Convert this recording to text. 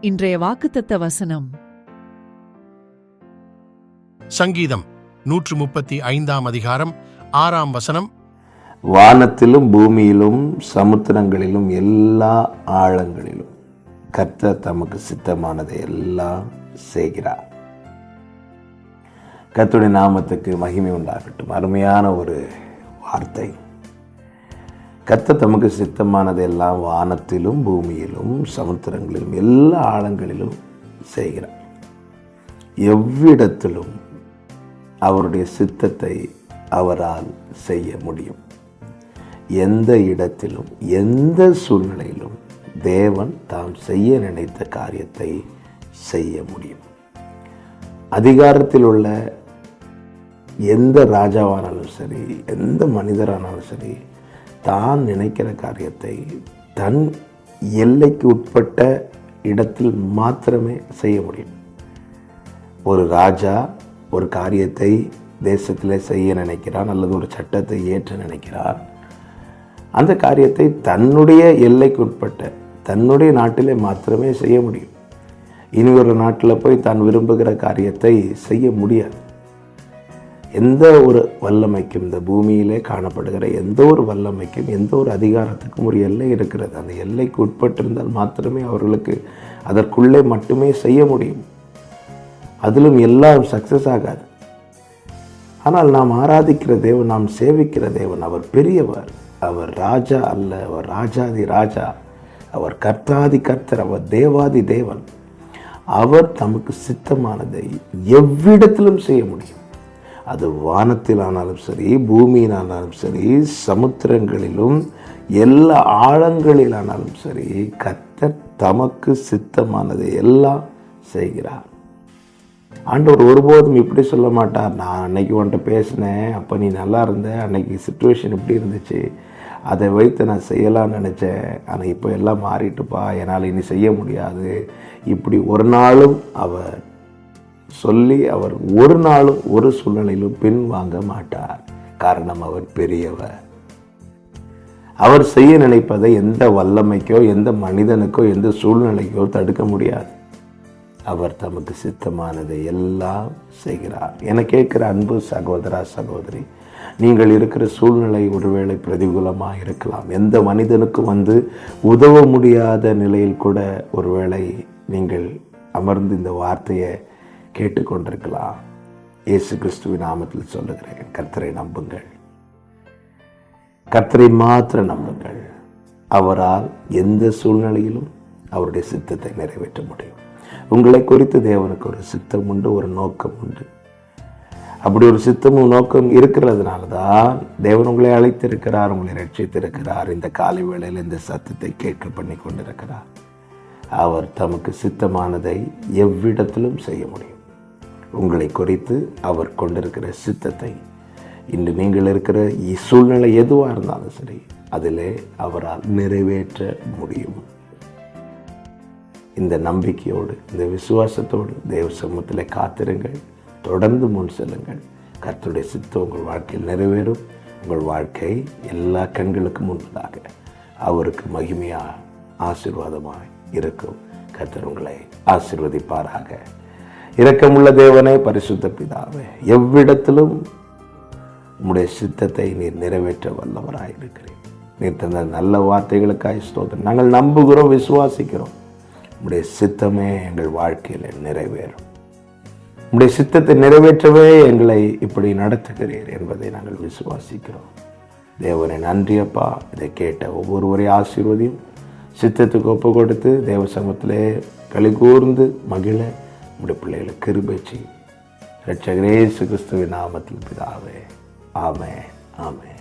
இன்றைய வாக்குத்தத்த வசனம். சங்கீதம் நூற்று முப்பத்தி ஐந்தாம் அதிகாரம் ஆறாம் வசனம். வானத்திலும் பூமியிலும் சமுத்திரங்களிலும் எல்லா ஆழங்களிலும் கர்த்தர் தமக்கு சித்தமானதை எல்லாம் செய்கிறார். கர்த்தருடைய நாமத்துக்கு மகிமை உண்டாகட்டும். அருமையான ஒரு வார்த்தை. கத்த தமக்கு சித்தமானதெல்லாம் வானத்திலும் பூமியிலும் சமுத்திரங்களிலும் எல்லா ஆழங்களிலும் செய்கிறார். எவ்விடத்திலும் அவருடைய சித்தத்தை அவரால் செய்ய முடியும். எந்த இடத்திலும் எந்த சூழ்நிலையிலும் தேவன் தாம் செய்ய நினைத்த காரியத்தை செய்ய முடியும். அதிகாரத்தில் உள்ள எந்த ராஜாவானாலும் சரி எந்த மனிதரானாலும் சரி தான் நினைக்கிற காரியத்தை தன் எல்லைக்கு உட்பட்ட இடத்தில் மாத்திரமே செய்ய முடியும். ஒரு ராஜா ஒரு காரியத்தை தேசத்தில் செய்ய நினைக்கிறான் அல்லது ஒரு சட்டத்தை ஏற்ற நினைக்கிறார் அந்த காரியத்தை தன்னுடைய எல்லைக்கு உட்பட்ட தன்னுடைய நாட்டிலே மாத்திரமே செய்ய முடியும். இனி ஒரு நாட்டில் போய் தான் விரும்புகிற காரியத்தை செய்ய முடியாது. எந்த ஒரு வல்லமைக்கும் இந்த பூமியிலே காணப்படுகிற எந்த ஒரு வல்லமைக்கும் எந்த ஒரு அதிகாரத்துக்கும் ஒரு எல்லை இருக்கிறது. அந்த எல்லைக்கு உட்பட்டிருந்தால் மாத்திரமே அவர்களுக்கு அதற்குள்ளே மட்டுமே செய்ய முடியும். அதிலும் எல்லாம் சக்ஸஸ் ஆகாது. ஆனால் நாம் ஆராதிக்கிற தேவன் நாம் சேவிக்கிற தேவன் அவர் பெரியவர். அவர் ராஜா அல்ல அவர் ராஜாதி ராஜா. அவர் கர்த்தாதி கர்த்தர் அவர் தேவாதி தேவன். அவர் தமக்கு சித்தமானதை எவ்விடத்திலும் செய்ய முடியும். அது வானத்தில் ஆனாலும் சரி பூமியில் ஆனாலும் சரி சமுத்திரங்களிலும் எல்லா ஆழங்களிலானாலும் சரி கத்தர் தமக்கு சித்தமானதை எல்லாம் செய்கிறார். ஆண்டவர் ஒருபோதும் இப்படி சொல்ல மாட்டார். நான் அன்னைக்கு உன்ட்ட பேசினேன் அப்போ நீ நல்லா இருந்த அன்னைக்கு சுச்சுவேஷன் இப்படி இருந்துச்சு அதை வைத்து நான் செய்யலாம்னு நினச்சேன். ஆனால் இப்போ எல்லாம் மாறிட்டுப்பா என்னால் இனி செய்ய முடியாது. இப்படி ஒரு நாளும் அவர் சொல்லி அவர் ஒரு நாளும் ஒரு சூழ்நிலையிலும் பின் வாங்க மாட்டார். காரணம் அவர் பெரியவர். அவர் செய்ய நினைப்பதை எந்த வல்லமைக்கோ எந்த மனிதனுக்கோ எந்த சூழ்நிலைக்கோ தடுக்க முடியாது. அவர் தமக்கு சித்தமானதை எல்லாம் செய்கிறார். என கேட்கிற அன்பு சகோதரா சகோதரி நீங்கள் இருக்கிற சூழ்நிலை ஒருவேளை பிரதிகூலமாக இருக்கலாம். எந்த மனிதனுக்கும் வந்து உதவ முடியாத நிலையில் கூட ஒருவேளை நீங்கள் அமர்ந்து இந்த வார்த்தையை கேட்டுக்கொண்டிருக்கலாம். இயேசு கிறிஸ்துவின் நாமத்தில் சொல்லுகிறேன். கர்த்தரை நம்புங்கள். கர்த்தரை மாத்திர நம்புங்கள். அவரால் எந்த சூழ்நிலையிலும் அவருடைய சித்தத்தை நிறைவேற்ற முடியும். உங்களை குறித்து தேவனுக்கு ஒரு சித்தம் உண்டு ஒரு நோக்கம் உண்டு. அப்படி ஒரு சித்தமும் நோக்கம் இருக்கிறதுனால தான் தேவன் உங்களை அழைத்திருக்கிறார் உங்களை ரட்சித்திருக்கிறார். இந்த காலை வேளையில் இந்த சத்தத்தை கேட்க பண்ணி கொண்டிருக்கிறார் அவர் தமக்கு சித்தமானதை எவ்விடத்திலும் செய்ய முடியும். உங்களை குறித்து அவர் கொண்டிருக்கிற சித்தத்தை இன்று நீங்கள் இருக்கிற சூழ்நிலை எதுவாக இருந்தாலும் சரி அதிலே அவரால் நிறைவேற்ற முடியும். இந்த நம்பிக்கையோடு இந்த விசுவாசத்தோடு தேவ சமூகத்தில் காத்திருங்கள் தொடர்ந்து முன் செல்லுங்கள். கர்த்தருடைய சித்தம் உங்கள் வாழ்க்கையில் நிறைவேறும். உங்கள் வாழ்க்கை எல்லா கண்களுக்கும் முன்பதாக அவருக்கு மகிமையாக ஆசீர்வாதமாக இருக்கும். கர்த்தர் உங்களை ஆசீர்வதிப்பாராக. இரக்கமுள்ள தேவனே பரிசுத்த பிதாவே எவ்விடத்திலும் உம்முடைய சித்தத்தை நீர் நிறைவேற்ற வல்லவராக இருக்கிறேன் நீர் தந்த நல்ல வார்த்தைகளுக்காக ஸ்தோத்திரம். நாங்கள் நம்புகிறோம் விசுவாசிக்கிறோம். உம்முடைய சித்தமே எங்கள் வாழ்க்கையில் நிறைவேறும். உம்முடைய சித்தத்தை நிறைவேற்றவே எங்களை இப்படி நடத்துகிறீர் என்பதை நாங்கள் விசுவாசிக்கிறோம். தேவனை நன்றியப்பா இதை கேட்ட ஒவ்வொருவரையும் ஆசீர்வதியும் சித்தத்துக்கு ஒப்பு கொடுத்து தேவ சமத்திலே களி கூர்ந்து மகிழ உடைய பிள்ளைகளை கிருபை செய்யும் ரட்சகரேசு கிறிஸ்துவின் நாமத்தில் பிதாவே ஆமே ஆமே